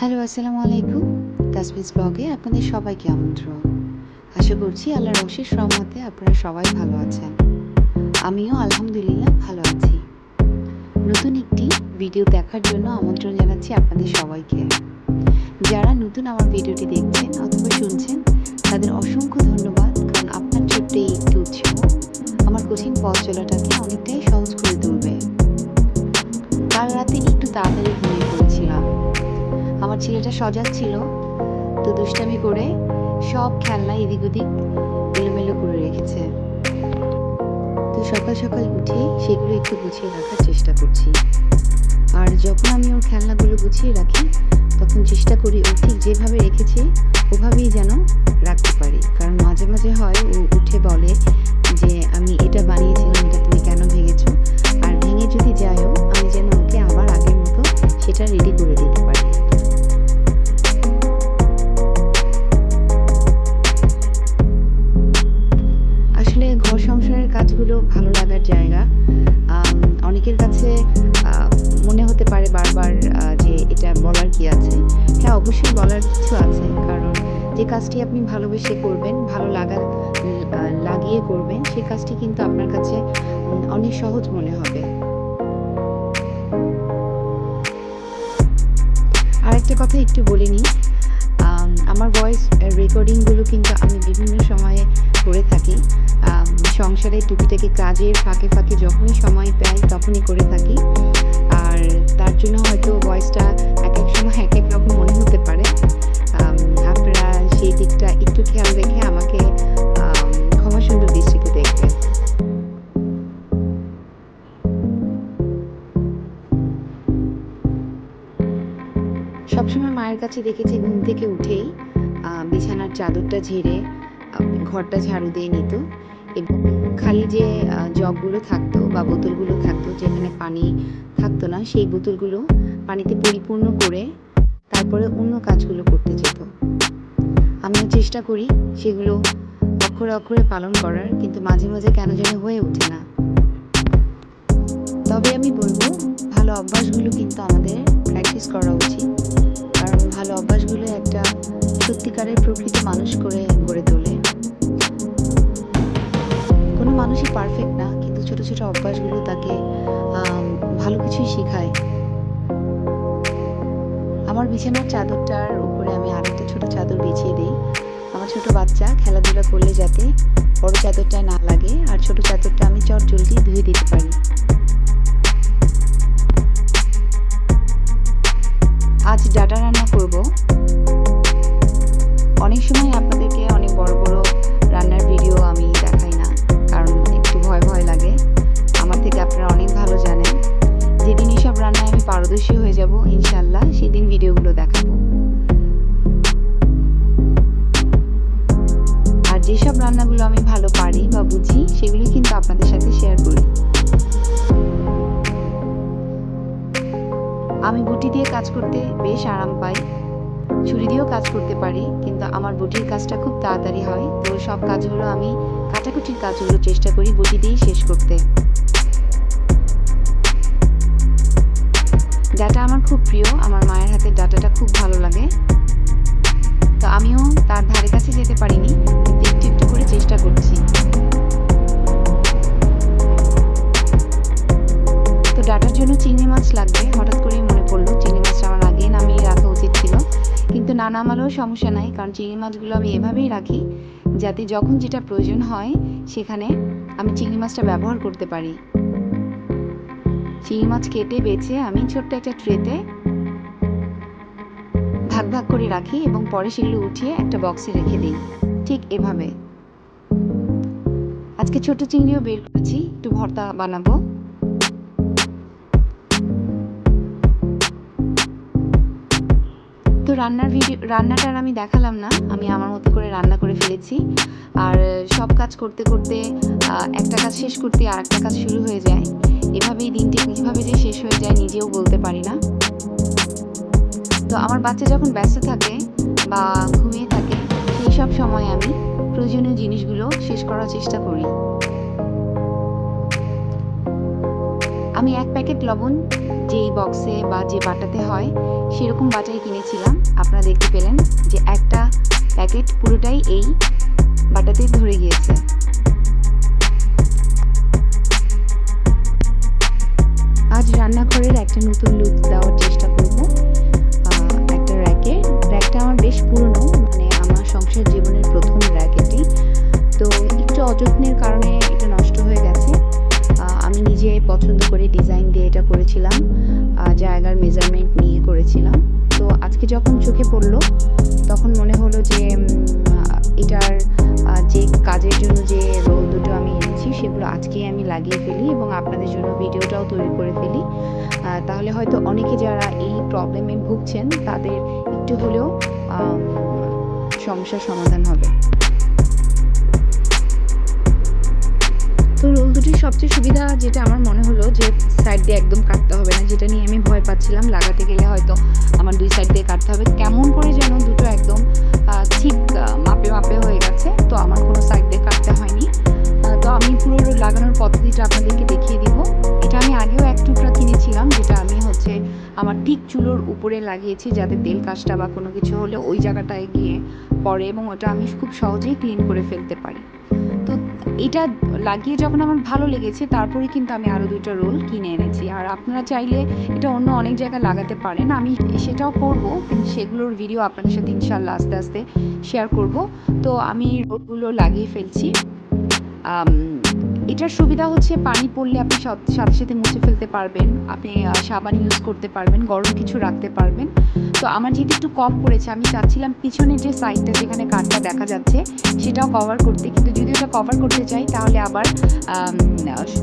Hello, আসসালামু আলাইকুম। তাসমিস ব্লগে আপনাদের সবাইকে আমন্ত্রণ। আশা করছি আল্লাহর অশেষ রহমতে আপনারা সবাই ভালো আছেন। আমিও আলহামদুলিল্লাহ ভালো আছি। নতুন একটি ভিডিও দেখার জন্য আমন্ত্রণ জানাচ্ছি আপনাদের সবাইকে। যারা নতুন আমার ভিডিওটি দেখছেন অথবা শুনছেন, তাদের অসংখ্য ধন্যবাদ। কারণ আপনার ছোট্ট এই একটি উৎসাহ আমার কঠিন পথ চলাটাকে সজাগ ছিল। তো দুষ্টামি করে সব খেলনা এদিক ওদিক এলোমেলো করে রেখেছে। তো সকাল সকাল উঠে সেগুলো একটু গুছিয়ে রাখার চেষ্টা করছি। আর যখন আমি ওর খেলনাগুলো গুছিয়ে রাখি, তখন চেষ্টা করি ও ঠিক যেভাবে রেখেছি, ওভাবেই যেন রাখতে পারি। কারণ মাঝে মাঝে হয় ও উঠে বলে যে, আমি এটা বানিয়েছিলাম, এটা তুমি কেন ভেঙেছো? আর ভেঙে যদি যায়ও, আমি যেন ওকে আবার আগের মতো সেটা রেডি করে দিতে পারি। কাজটি আপনি ভালোবেসে করবেন, ভালো লাগা লাগিয়ে করবেন সেই কাজটি কিন্তু আপনার কাছে অনেক সহজ মনে হবে। আরেকটা কথা একটু বলে নিই আমার ভয়েস রেকর্ডিংগুলো কিন্তু আমি বিভিন্ন সময়ে করে থাকি। সংসারে টুকিটাকি কাজের ফাঁকে ফাঁকে যখনই সময় পাই তখনই করে থাকি। আর তার জন্য হয়তো ভয়েসটা এক এক সময় এক এক রকম মনে হতে পারে। সেই দিকটা একটু খেয়াল রেখে আমাকে আম, ক্ষমা সুন্দর দৃষ্টিতে দেখবেন সবসময় মায়ের কাছে দেখেছি ঘুম থেকে উঠেই বিছানার চাদরটা ঝেড়ে ঘরটা ঝাড়ু দিয়ে নিত। এবং খালি যে জগগুলো থাকতো বা বোতলগুলো থাকতো যেখানে পানি থাকতো না সেই বোতলগুলো পানিতে পরিপূর্ণ করে তারপরে অন্য কাজগুলো করতে যেত। আমিও চেষ্টা করি সেগুলো অক্ষরে অক্ষরে পালন করার, কিন্তু মাঝে মাঝে কেন যেন হয়ে ওঠে না। তবে আমি বলব, ভালো অভ্যাসগুলো কিন্তু আমাদের প্র্যাকটিস করা উচিত। কারণ ভালো অভ্যাসগুলো একটা সত্যিকারের প্রকৃত মানুষ করে, গড়ে তোলে। কোনো মানুষই পারফেক্ট না, কিন্তু ছোট ছোট অভ্যাসগুলো তাকে ভালো কিছুই শেখায়। আমার বিছানার চাদরটার উপরে আমি ছোট চাদর বিছিয়ে দিই। আমার ছোট বাচ্চা খেলাধুলা করলে যাতে বড় চাদরটা না লাগে আর ছোট চাদরটা আমি চট জলদি ধুয়ে দিতে পারি। আজ ডাটা রান্না আমি পারি বা বুঝি, সেগুলি কিন্তু আপনাদের সাথে শেয়ার করি। আমি বুটি দিয়ে কাজ করতে বেশ আরাম পাই। ছুরি দিয়েও কাজ করতে পারি, কিন্তু আমার বুটির কাজটা খুব তাড়াতাড়ি হয়। তো সব কাজগুলো আমি কাটাকুটির কাজগুলো চেষ্টা করি বুটি দিয়েই নামালেও সমস্যা নাই, কারণ চিংড়ি মাছগুলো আমি এভাবেই রাখি, যাতে যখন যেটা প্রয়োজন হয়, সেখানে আমি চিংড়ি মাছটা ব্যবহার করতে পারি। চিংড়ি মাছ কেটে বেছে আমি ছোট্ট একটা ট্রেতে ভাগ ভাগ করে রাখি এবং পরে সেগুলো উঠিয়ে একটা বক্সে রেখে দিই, ঠিক এভাবে। আজকে ছোট চিংড়িও বের করেছি, একটু ভর্তা বানাবো। তো রান্নার ভিডিও, রান্নাটা আর আমি দেখালাম না, আমি আমার মতো করে রান্না করে ফেলেছি। আর, সব কাজ করতে করতে একটা কাজ শেষ করতে আর একটা কাজ শুরু হয়ে যায়। এভাবেই দিনটি কীভাবে যে শেষ হয়ে যায় নিজেও বলতে পারি না। তো আমার বাচ্চা যখন ব্যস্ত থাকে বা ঘুমিয়ে থাকে, সেই সব সময় আমি প্রয়োজনীয় জিনিসগুলো শেষ করার চেষ্টা করি। আমি এক প্যাকেট লবণ যেই বক্সে বা যে বাটাতে হয়, সেরকম বাটাই কিনেছিলাম। আপনারা দেখতে পেলেন যে একটা প্যাকেট পুরোটাই এই বাটাতেই ধরে গিয়েছে। আজ রান্নাঘরের একটা নতুন লুক দেওয়ার চেষ্টা করব। একটা র্যাকে র্যাকটা আমার বেশ পুরনো চোখে পড়ল। তখন মনে হলো যে এটার যে কাজের জন্য যে রোল দুটো আমি এনেছি, সেগুলো আজকেই আমি লাগিয়ে ফেলি এবং আপনাদের জন্য ভিডিওটাও তৈরি করে ফেলি। তাহলে হয়তো অনেকে যারা এই প্রবলেমে ভুগছেন, তাদের একটু হলেও সমস্যার সমাধান হবে। তো রোল দুটির সবচেয়ে সুবিধা যেটা আমার মনে হলো যে সাইড দিয়ে একদম কাটতে হবে না, যেটা নিয়ে আমি ভয় পাচ্ছিলাম, লাগাতে গেলে হয়তো আমার দুই সাইড দিয়ে কাটতে হবে। কেমন করে যেন দুটো একদম ঠিক মাপে মাপে হয়ে গেছে, তো আমার কোনো সাইড দিয়ে কাটতে হয়নি। তো আমি পুরো লাগানোর পদ্ধতিটা আপনাদেরকে দেখিয়ে দিব। এটা আমি আগেও এক টুকরা কিনেছিলাম, যেটা আমি হচ্ছে আমার ঠিক চুলোর উপরে লাগিয়েছি, যাতে তেল কাজটা বা কোনো কিছু হলে ওই জায়গাটায় গিয়ে পড়ে এবং ওটা আমি খুব সহজেই ক্লিন করে ফেলতে পারি। তো এটা লাগিয়ে যখন আমার ভালো লেগেছে তারপরে কিন্তু আমি আরও দুইটা রোল কিনে এনেছি। আর আপনারা চাইলে এটা অন্য অনেক জায়গায় লাগাতে পারেন। আমি সেটাও করব। সেগুলোর ভিডিও আপনাদের সাথে ইনশাল্লাহ আস্তে আস্তে শেয়ার করব। তো আমি রোলগুলো লাগিয়ে ফেলছি। এটার সুবিধা হচ্ছে পানি পড়লে আপনি সাথে সাথে মুছে ফেলতে পারবেন। আপনি সাবান ইউজ করতে পারবেন, গরম কিছু রাখতে পারবেন। তো আমার যেহেতু একটু কম পড়েছে, আমি চাচ্ছিলাম পিছনে যে সাইডটা যেখানে কাঠটা দেখা যাচ্ছে, সেটাও কভার করতে। কিন্তু যদি ওটা কভার করতে চাই, তাহলে আবার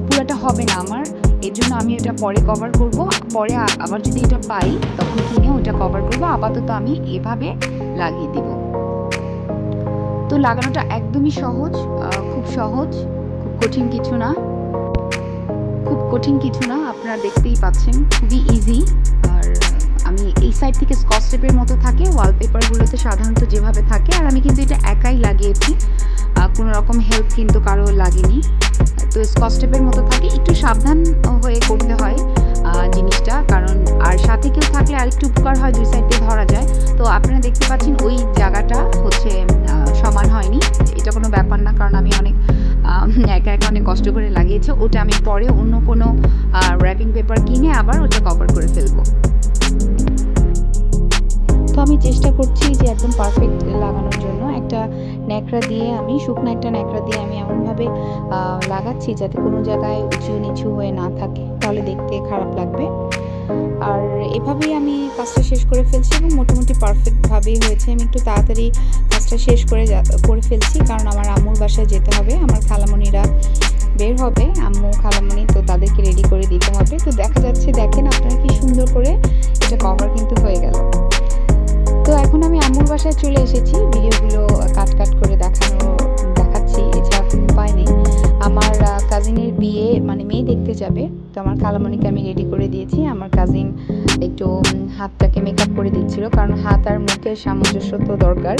পুরোটা হবে না আমার। এর জন্য আমি এটা পরে কভার করব। পরে আবার যদি এটা পাই, তখন কিনে ওটা কভার করব। আপাতত আমি এভাবে লাগিয়ে দিব। তো লাগানোটা একদমই সহজ খুব সহজ। কঠিন কিছু না। খুব কঠিন কিছু না, আপনারা দেখতেই পাচ্ছেন। খুবই ইজি আর আমি এই সাইড থেকে স্কচ টেপের মতো থাকে ওয়ালপেপারগুলোতে সাধারণত যেভাবে থাকে। আর আমি কিন্তু এটা একাই লাগিয়েছি। কোনো রকম হেল্প কিন্তু কারও লাগেনি। তো স্কচ টেপের মতো থাকে। একটু সাবধান হয়ে করতে হয় জিনিসটা। কারণ আর সাথে কেউ থাকলে আরেকটু উপকার হয়, দুই সাইড দিয়ে ধরা যায়। তো আপনারা দেখতে পাচ্ছেন ওই জায়গাটা হচ্ছে সমান হয়নি। এটা কোনো ব্যাপার না, কারণ আমি অনেক একা একা অনেক কষ্ট করে লাগিয়েছি। ওটা আমি পরে অন্য কোনো র্যাপিং পেপার কিনে আবার ওটা কভার করে ফেলব। তো আমি চেষ্টা করছি যে একদম পারফেক্ট লাগানোর জন্য। একটা ন্যাকড়া দিয়ে আমি, শুকনো একটা ন্যাকড়া দিয়ে আমি এমনভাবে লাগাচ্ছি যাতে কোনো জায়গায় উঁচু নিচু হয়ে না থাকে। তাহলে দেখতে খারাপ লাগবে। আর এভাবেই আমি কাজটা শেষ করে ফেলছি এবং মোটামুটি পারফেক্টভাবেই হয়েছে। আমি একটু তাড়াতাড়ি কাজটা শেষ করে করে ফেলছি কারণ আমার আম্মুর বাসায় যেতে হবে, আমার খালামণিরা বের হবে, আম্মু খালামণি তো তাদেরকে রেডি করে দিতে হবে। তো দেখা যাচ্ছে, দেখেন আপনারা কি সুন্দর করে এটা কভার কিন্তু হয়ে গেল। তো এখন আমি আম্মুর বাসায় চলে এসেছি, ভিডিওগুলো কাট কাট করে দেখানো দেখতে যাবে। তো আমার কালামণিকে আমি রেডি করে দিয়েছি। আমার কাজিন একটু হাতটাকে মেকআপ করে দিচ্ছিল। কারণ হাত আর মুখের সামঞ্জস্য তো দরকার।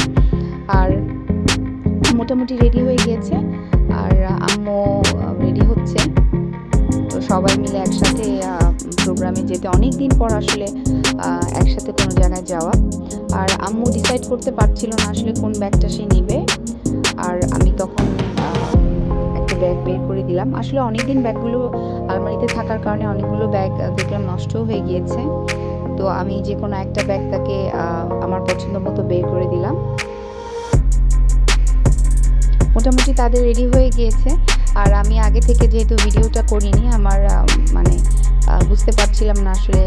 আর মোটামুটি রেডি হয়ে গিয়েছে। আর আম্মু রেডি হচ্ছে। তো সবাই মিলে একসাথে প্রোগ্রামে যেতে অনেক দিন পর আসলে একসাথে কোনো জায়গায় যাওয়া। আর আম্মু ডিসাইড করতে পারছিল না আসলে কোন ব্যাগটা সে নিবে। আর আমি তখন একটা ব্যাগ বের দিলাম। আসলে অনেকদিন ব্যাগগুলো আলমারিতে থাকার কারণে অনেকগুলো ব্যাগ দেখলাম নষ্টও হয়ে গিয়েছে। তো আমি যে কোনো একটা ব্যাগ তাকে আমার পছন্দ মতো বের করে দিলাম। মোটামুটি তাদের রেডি হয়ে গিয়েছে। আর আমি আগে থেকে যেহেতু ভিডিওটা করিনি আমার মানে বুঝতে পারছিলাম না আসলে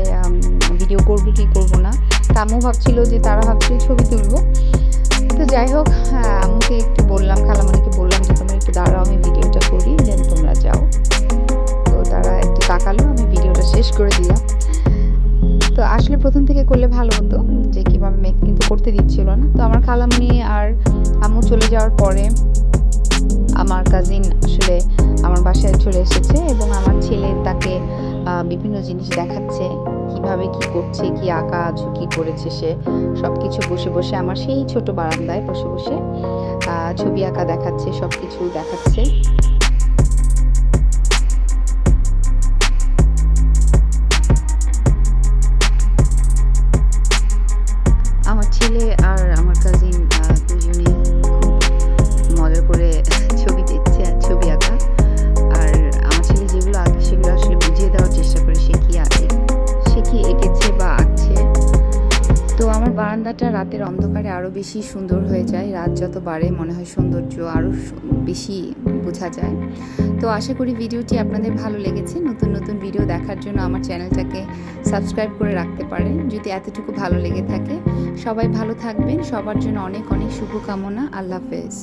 ভিডিও করব কি করব না। তা আম্মু ভাবছিল যে তারা ভাবছিল ছবি তুলবো। তো যাই হোক হ্যাঁ, আম্মুকে একটু বললাম খালামণিকে বললাম যে তোমরা একটু দাঁড়াও আমি শেষ করে দিলাম তো আসলে প্রথম থেকে করলে ভালো হতো যে কীভাবে মেক কিন্তু করতে দিচ্ছিল না। তো আমার খালামণি আর আম্মু চলে যাওয়ার পরে আমার কাজিন আসলে আমার বাসায় চলে এসেছে এবং আমার ছেলে তাকে বিভিন্ন জিনিস দেখাচ্ছে, কীভাবে কি করছে, কি আঁকা, ঝুঁকি করেছে সে সব কিছু বসে বসে আমার সেই ছোট বারান্দায় বসে বসে ছবি আঁকা দেখাচ্ছে সব কিছু দেখাচ্ছে। বেশি সুন্দর হয়ে যায়। রাত যত বাড়ে, মনে হয় সৌন্দর্য আরও বেশি বোঝা যায়। তো আশা করি ভিডিওটি আপনাদের ভালো লেগেছে। নতুন নতুন ভিডিও দেখার জন্য আমার চ্যানেলটাকে সাবস্ক্রাইব করে রাখতে পারেন। যদি এতটুকু ভালো লেগে থাকে, সবাই ভালো থাকবেন। সবার জন্য অনেক অনেক শুভকামনা। আল্লাহ হাফেজ।